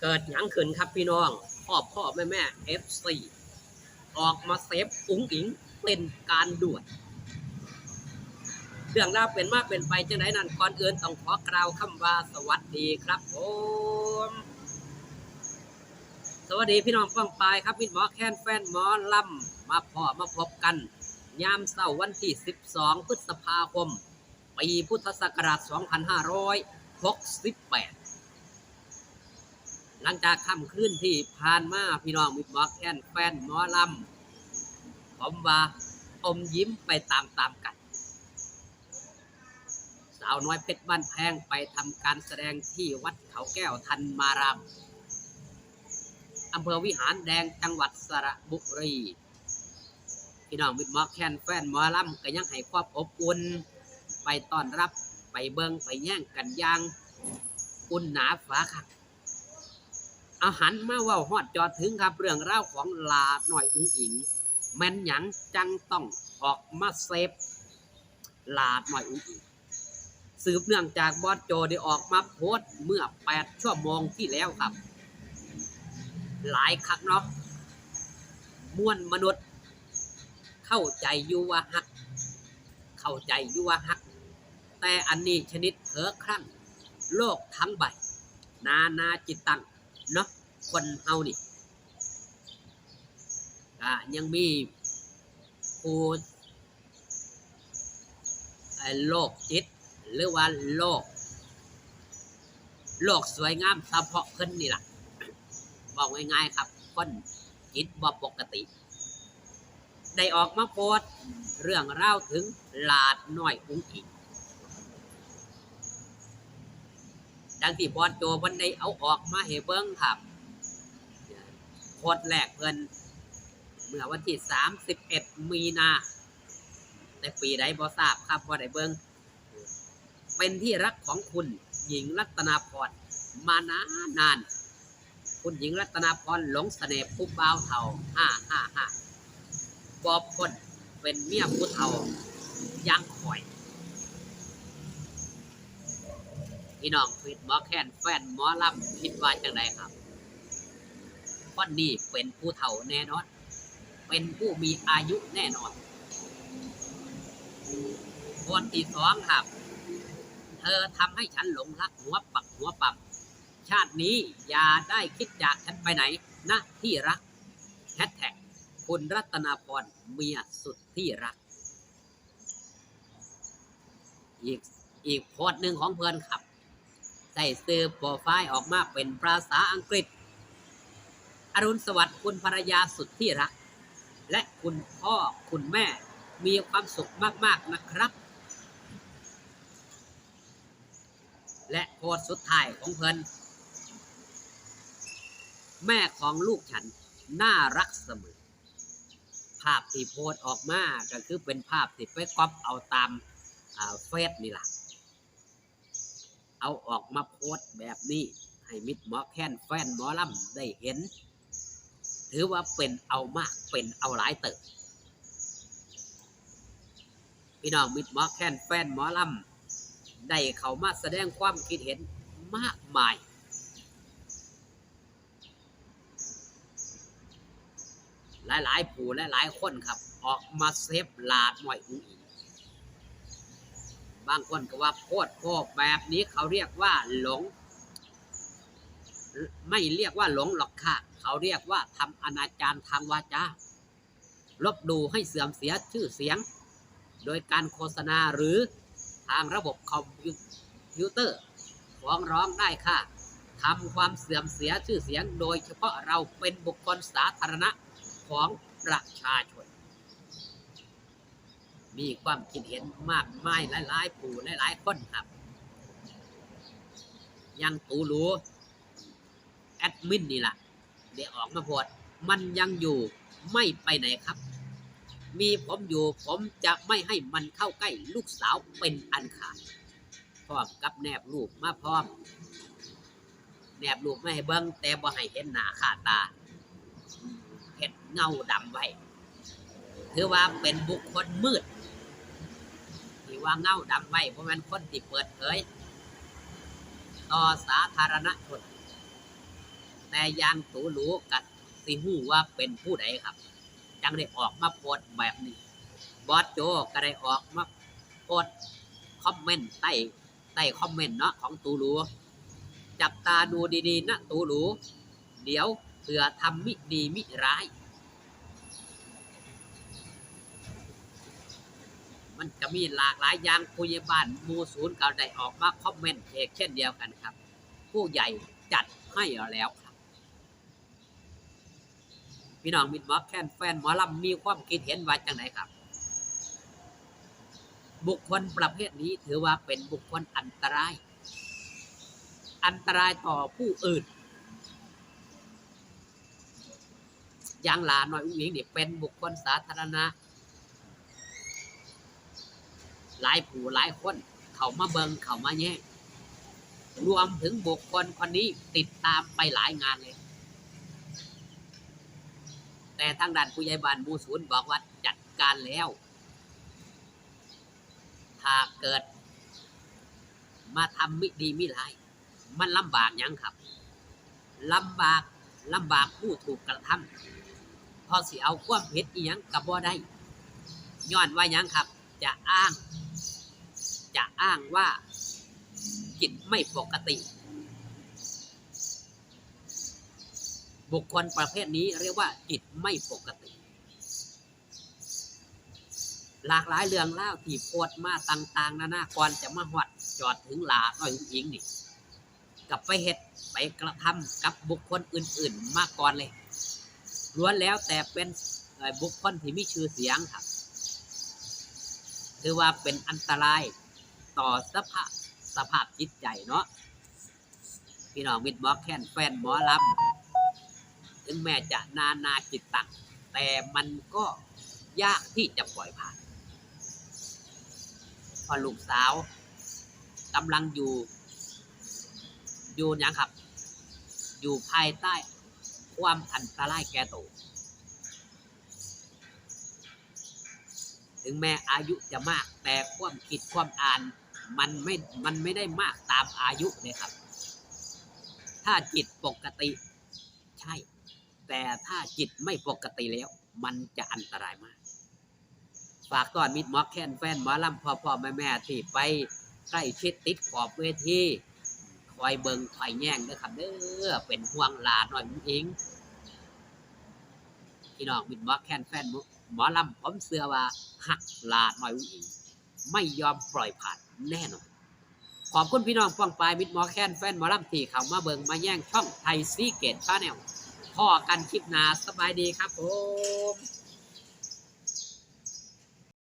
เกิดหยังขึ้นครับพี่น้องพ่อพ่อแม่แม่เอฟซีออกมาเซฟอุ้งอิงเป็นการด่วนเรื่องราวเป็นมากเป็นไปจังไหนนั่นก่อนอื่นต้องขอกล่าวคำว่าสวัสดีครับผมสวัสดีพี่น้องป้องปายครับพี่หมอแค้นแฟนหมอลำมาพอมาพบกัน ยามเสาร์วันที่ 12 พฤษภาคม ปีพุทธศักราช 2568ห ลังจากค่ำคืนที่ผ่านมาพี่น้องมิตรหมอแคนแฟนหมอลำผมว่าอมยิ้มไปตามๆกัน สาวน้อยเพชรบ้านแพงไปทำการแสดงที่วัดเขาแก้วทันมารามอำเภอวิหารแดงจังหวัดสระบุรี พี่น้องมิตรหมอแคนแฟนหมอลำก็ยังให้ความอบอุ่น ไปต้อนรับไปเบิงไปแย่งกันอยาง อุ่นหนาฝาคัก เอาหันมาว่าฮอดจอดถึงครับ เรื่องราวของลาหน่อยอุ้งอิง แม่นหยังจังต้องออกมาเซฟลาหน่อยอุ้งอิงสืบเนื่องจากบอสโจได้ออกมาโพสต์เมื่อ 8 ชั่วโมงที่แล้วครับ หลายครั้งเนาะมวลมนุษย์ เข้าใจยู่ว่าฮัก เข้าใจยู่ว่าฮัก แต่อันนี้ชนิดเผลอครั้ง โลกทั้งใบ นานาจิตตัง เนาะคนเฮานี่อ่ายังมีผู้เอ่อโลกจิต หรือว่าโลก โลกสวยงามเฉพาะเพิ่นนี่ล่ะ บอกง่ายๆครับ คนจิตบ่ปกติ ได้ออกมาโพสเรื่องเล่าถึงหลาดน้อยอุ้งอิง ดังที่บอสโจเพิ่นได้เอาออกมาให้เบิ่งครับโพสต์แรกเพิ่นเมื่อวันที่ 31 มีนา แต่ปีใดบ่ทราบครับบ่ได้เบิ่งเป็นที่รักของคุณหญิงรัตนาพรมานานาน คุณหญิงรัตนาพรหลงเสน่ห์ผู้บ่าวเฒ่าห้าห้าห้าบอบคนเป็นเมียผู้เฒ่ายังคอย พี่น้องฟิดหมอแคนแฟนหมอลำคิดว่าจังไดครับคนนี้เป็นผู้เฒ่าแน่นอน เป็นผู้มีอายุแน่นอนคนที่สองครับ เธอทำให้ฉันหลงรักหัวปักหัวปั๊มชาตินี้อย่าได้คิดจากฉันไปไหนนะที่รักแฮชแท็กคุณรัตนาพรเมียสุดที่รัก อีกอีกโพสหนึ่งของเพื่อนครับ ใส่ซื้อโปรไฟล์ออกมาเป็นภาษาอังกฤษ อรุณสวัสดิ์คุณภรรยาสุดที่รัก และคุณพ่อคุณแม่มีความสุขมาก ๆ นะครับ และโพสต์สุดท้ายของเพิ่นแม่ของลูกฉันน่ารักเสมอ ภาพที่โพสต์ออกมาก็คือเป็นภาพที่ไปก๊อปเอาตามเฟซนี่ล่ะ เอาออกมาโพสแบบนี้ ให้มิตรหมอแค้นแฟนหมอลำได้เห็น ถือว่าเป็นเอามากเป็นเอาหลายเติบพี่น้องมิตรหมอแค้นแฟนหมอลำได้เขามาแสดงความคิดเห็นมากมายหลายๆผู้และหลายคนครับ ออกมาเซฟลาดหน่อยอุ้งอิง บางคนก็ว่าโคตรโคกแบบนี้เขาเรียกว่าหลง ไม่เรียกว่าหลงหรอกค่ะ เขาเรียกว่าทำอนาจารทางวาจาลบดูให้เสื่อมเสียชื่อเสียง โดยการโฆษณาหรือทางระบบคอมพิวเตอร์ฟ้องร้องได้ค่ะทำความเสื่อมเสียชื่อเสียง โดยเฉพาะเราเป็นบุคคลสาธารณะของประชาชน มีความคิดเห็นมากมายหลายๆผู้หลายๆคนครับ ยังตูรู้แอดมินนี่แหละเดี๋ยวออกมาโพดมันยังอยู่ไม่ไปไหนครับ มีผมอยู่ผมจะไม่ให้มันเข้าใกล้ลูกสาวเป็นอันขาดพร้อมกับแนบรูปมาพร้อม แนบรูปไม่ให้เบิ้งแต่บ่ให้เห็นหน้าค่าตาเห็ดเงาดำไว้ ถือว่าเป็นบุคคลมืด ที่ว่าเงาดำไว้เพราะมันคนที่เปิดเผยต่อสาธารณชนแต่ยางตูรูกับสิหูว่าเป็นผู้ใดครับ จังได้ออกมาโพสแบบนี้ บอสโจก็ได้ออกมาโพสคอมเมนต์ใต้ใต้คอมเมนต์เนาะของตูรูจับตาดูดีๆนะตูรูเดี๋ยวเผื่อทำมิดีมิร้าย มีหลากหลายอย่างผู้ใหญ่บ้านมูศูนย์ก็ได้ออกมาคอมเมนต์เอกเช่นเดียวกันครับ ผู้ใหญ่จัดให้แล้วครับพี่น้องมิดมอแคนแฟนหมอลำมีความคิดเห็นว่าจังไหนครับ บุคคลประเภทนี้ถือว่าเป็นบุคคลอันตราย อันตรายต่อผู้อื่นอย่างหลานน้อยอุ้งอิงนี่เป็นบุคคลสาธารณะ หลายผู้หลายคน เขามาเบิงเขามาแย่งรวมถึงบุคคลคนนี้ติดตามไปหลายงานเลย แต่ทางด้านผู้ใหญ่บ้านหมูศูนย์บอกว่าจัดการแล้ว ถ้าเกิด มาทำมิดีมิร้าย มันลำบากยังครับลำบากลำบากผู้ถูกกระทำพอสิเอาความผิดอีหยังกับบ่ได้ย้อนว่ายังครับ จะอ้าง จะอ้างว่าจิตไม่ปกติ บุคคลประเภทนี้เรียกว่าจิตไม่ปกติ หลากหลายเรื่องเล่าที่โพดมาต่างๆ นานาก่อนจะมาหวัดจอดถึงลาน้อยอิงนี่กับไปเฮ็ดไปกระทำกับบุคคลอื่น ๆ มาก่อนเลยล้วนแล้วแต่เป็นบุคคลที่มีชื่อเสียงครับ ถือว่าเป็นอันตราย ต่อสภาพสภาพจิตใจเนาะพี่น้องมิดหมอแค้นแฟนหมอลำถึงแม้จะนานาจิตตังแต่มันก็ยากที่จะปล่อยผ่านเพอลูกสาวกำลังอยู่ อยู่ยังครับ อยู่ภายใต้ความอันตรายแก่ตัวถึงแม้อายุจะมากแต่ความคิดความอ่าน มันไม่มันไม่ได้มากตามอายุเลยครับ ถ้าจิตปกติใช่ แต่ถ้าจิตไม่ปกติแล้ว มันจะอันตรายมาก ฝากตอนมิดมอกแคนแฟนหมอลำพ่อพ่อแม่แม่ที่ไปใกล้ชิดติดขอบเวทีคอยเบิงคอยแย่งเด้อครับเด้อเป็นห่วงหลาหน่อยมึงเองพี่น้องมิดมอกแคนแฟนหมอหมอลำผมเชื่อว่าหักลาดหน่อยอุ้งอิงไม่ยอมปล่อยผ่าน แน่นอนขอบคุณพี่น้องฟังปลายมิดหมอแคนแฟนหมอลำที่เขามาเบิงมาแย่งช่องไทยซีเกตชาแนลพ่อกันคลิปนาสบายดีครับผม